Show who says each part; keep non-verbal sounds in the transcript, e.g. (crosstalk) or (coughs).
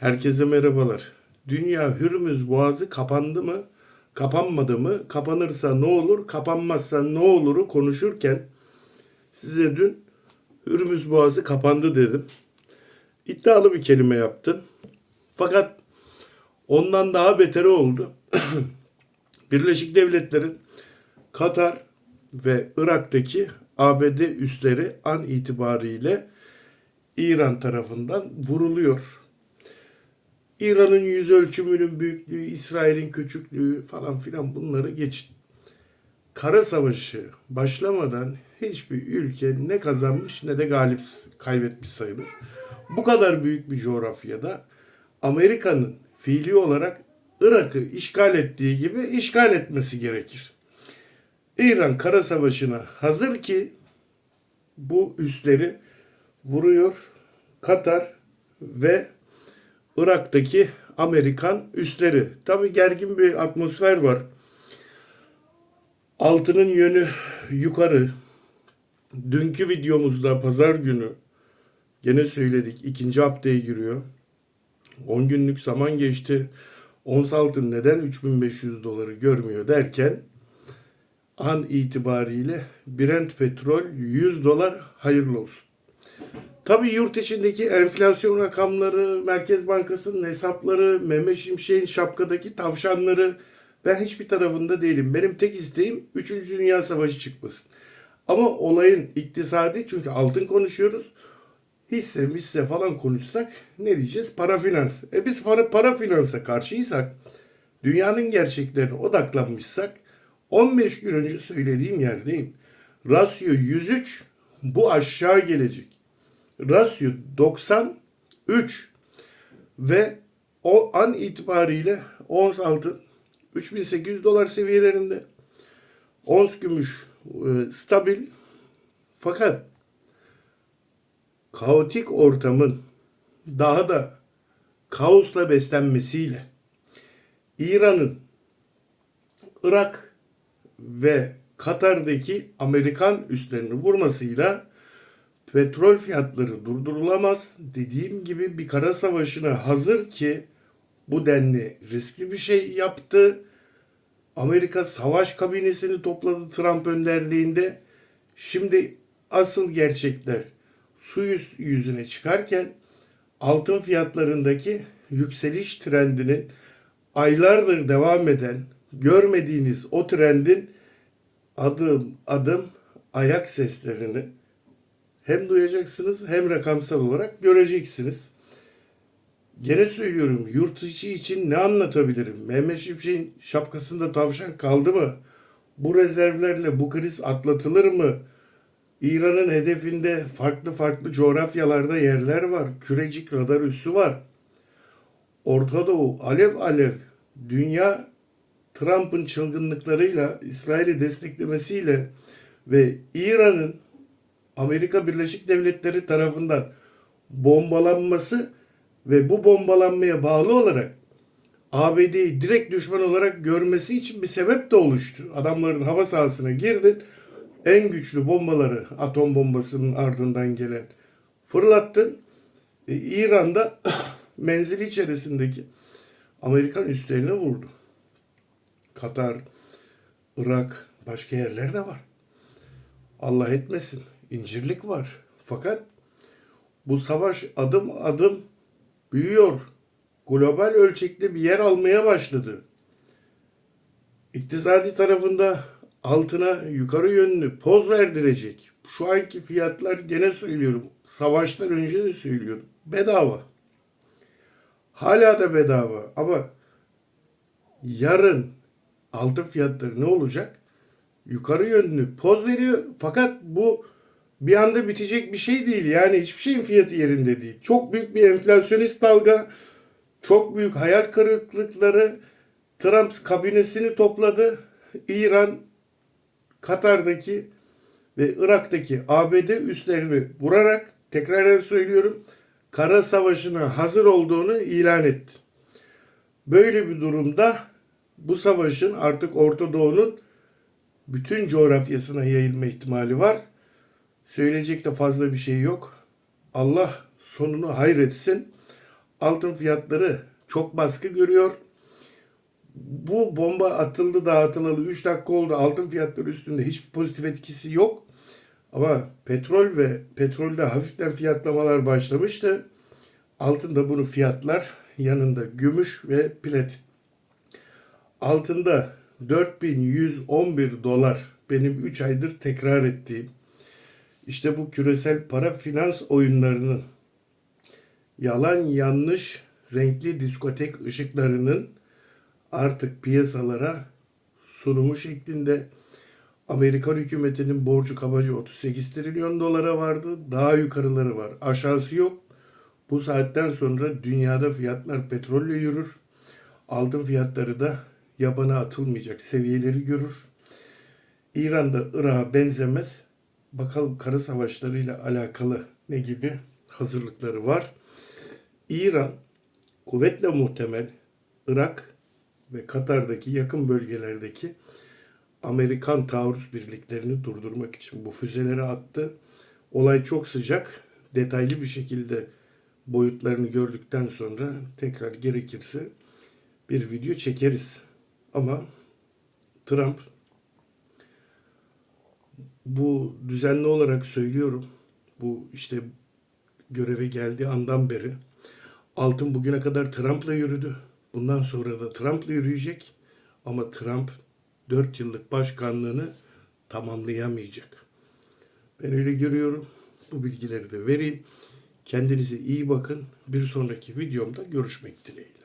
Speaker 1: Herkese merhabalar. Dünya Hürmüz Boğazı kapandı mı? Kapanmadı mı? Kapanırsa ne olur? Kapanmazsa ne oluru konuşurken size dün Hürmüz Boğazı kapandı dedim. İddialı bir kelime yaptım. Fakat ondan daha beteri oldu. (clears throat) Birleşik Devletler'in Katar ve Irak'taki ABD üsleri an itibariyle İran tarafından vuruluyor. İran'ın yüz ölçümünün büyüklüğü, İsrail'in küçüklüğü falan filan bunları geçin. Kara savaşı başlamadan hiçbir ülke ne kazanmış ne de galip kaybetmiş sayılır. Bu kadar büyük bir coğrafyada Amerika'nın fiili olarak Irak'ı işgal ettiği gibi işgal etmesi gerekir. İran kara savaşına hazır ki bu üsleri vuruyor. Katar ve Irak'taki Amerikan üsleri. Tabi gergin bir atmosfer var. Altının yönü yukarı. Dünkü videomuzda pazar günü gene söyledik ikinci haftaya giriyor. 10 günlük zaman geçti. Ons altın neden 3500 doları görmüyor derken an itibariyle Brent petrol 100 dolar hayırlı olsun. Tabii yurt içindeki enflasyon rakamları, Merkez Bankası'nın hesapları, Mehmet Şimşek'in şapkadaki tavşanları ben hiçbir tarafında değilim. Benim tek isteğim 3. Dünya Savaşı çıkmasın. Ama olayın iktisadi çünkü altın konuşuyoruz. Hisse misse falan konuşsak ne diyeceğiz? Para finans. E biz para, para finansa karşıysak, dünyanın gerçeklerine odaklanmışsak 15 gün önce söylediğim yerdeyim. Rasyo 103 bu aşağı gelecek. Rasyo 93 ve o an itibariyle ons altın 3800 dolar seviyelerinde. Ons gümüş e, stabil fakat kaotik ortamın daha da kaosla beslenmesiyle İran'ın Irak ve Katar'daki Amerikan üslerini vurmasıyla petrol fiyatları durdurulamaz. Dediğim gibi bir kara savaşına hazır ki bu denli riskli bir şey yaptı. Amerika savaş kabinesini topladı Trump önderliğinde. Şimdi asıl gerçekler su yüz- yüzüne çıkarken altın fiyatlarındaki yükseliş trendinin aylardır devam eden görmediğiniz o trendin adım adım ayak seslerini hem duyacaksınız hem rakamsal olarak göreceksiniz. Gene söylüyorum yurt içi için ne anlatabilirim? Mehmet Şimşek'in şapkasında tavşan kaldı mı? Bu rezervlerle bu kriz atlatılır mı? İran'ın hedefinde farklı farklı coğrafyalarda yerler var. Kürecik radar üssü var. Orta Doğu alev alev dünya Trump'ın çılgınlıklarıyla, İsrail'i desteklemesiyle ve İran'ın Amerika Birleşik Devletleri tarafından bombalanması ve bu bombalanmaya bağlı olarak ABD'yi direkt düşman olarak görmesi için bir sebep de oluştu. Adamların hava sahasına girdin, en güçlü bombaları atom bombasının ardından gelen fırlattın. E, İran'da (coughs) menzili içerisindeki Amerikan üslerine vurdu. Katar, Irak, başka yerler de var. Allah etmesin. İncirlik var. Fakat bu savaş adım adım büyüyor. Global ölçekte bir yer almaya başladı. İktisadi tarafında altına yukarı yönlü poz verdirecek. Şu anki fiyatlar gene söylüyorum. Savaştan önce de söylüyorum. Bedava. Hala da bedava ama yarın altın fiyatları ne olacak? Yukarı yönlü poz veriyor fakat bu bir anda bitecek bir şey değil. Yani hiçbir şeyin fiyatı yerinde değil. Çok büyük bir enflasyonist dalga, çok büyük hayal kırıklıkları. Trump kabinesini topladı. İran, Katar'daki ve Irak'taki ABD üslerini vurarak tekrar söylüyorum kara savaşına hazır olduğunu ilan etti. Böyle bir durumda bu savaşın artık Orta Doğu'nun bütün coğrafyasına yayılma ihtimali var. Söyleyecek de fazla bir şey yok. Allah sonunu hayretsin. altın fiyatları çok baskı görüyor. Bu bomba atıldı dağıtılalı 3 dakika oldu. Altın fiyatları üstünde hiçbir pozitif etkisi yok. Ama petrol ve petrolde hafiften fiyatlamalar başlamıştı. Altında bunu fiyatlar yanında gümüş ve platin. Altında 4111 dolar benim 3 aydır tekrar ettiğim işte bu küresel para finans oyunlarının yalan yanlış renkli diskotek ışıklarının artık piyasalara sunumu şeklinde Amerikan hükümetinin borcu kabaca 38 trilyon dolara vardı. Daha yukarıları var. Aşağısı yok. Bu saatten sonra dünyada fiyatlar petrolle yürür. Altın fiyatları da yabana atılmayacak seviyeleri görür. İran'da Irak'a benzemez. Bakalım kara savaşlarıyla alakalı ne gibi hazırlıkları var. İran kuvvetle muhtemel Irak ve Katar'daki yakın bölgelerdeki Amerikan taarruz birliklerini durdurmak için bu füzeleri attı. Olay çok sıcak. Detaylı bir şekilde boyutlarını gördükten sonra tekrar gerekirse bir video çekeriz. Ama Trump bu düzenli olarak söylüyorum. Bu işte göreve geldiği andan beri altın bugüne kadar Trump'la yürüdü. Bundan sonra da Trump'la yürüyecek. Ama Trump 4 yıllık başkanlığını tamamlayamayacak. Ben öyle görüyorum. Bu bilgileri de vereyim. Kendinize iyi bakın. Bir sonraki videomda görüşmek dileğiyle.